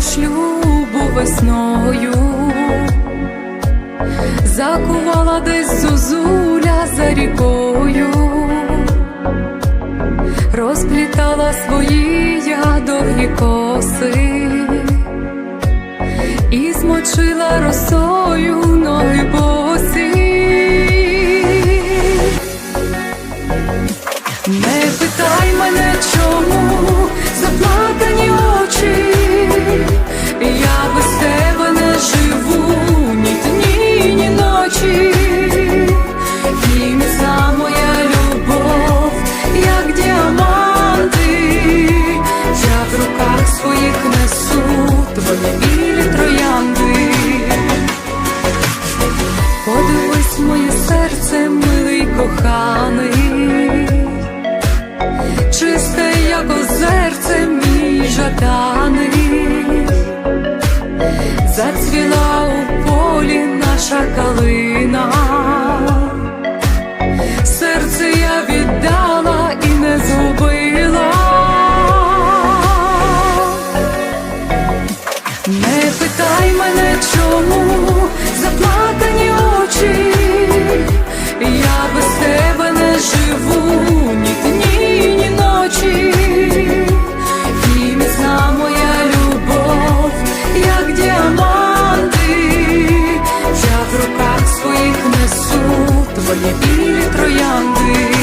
шлюбу весною, закувала десь зозуля за рікою, розплітала свої я коси. І змочила росою без тебе не живу ні дні, ні ночі, і міцна моя любов, як діаманти, я в руках своїх несу твої троянди. Подивись моє серце, милий коханий, твої білі троянди.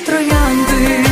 троянди.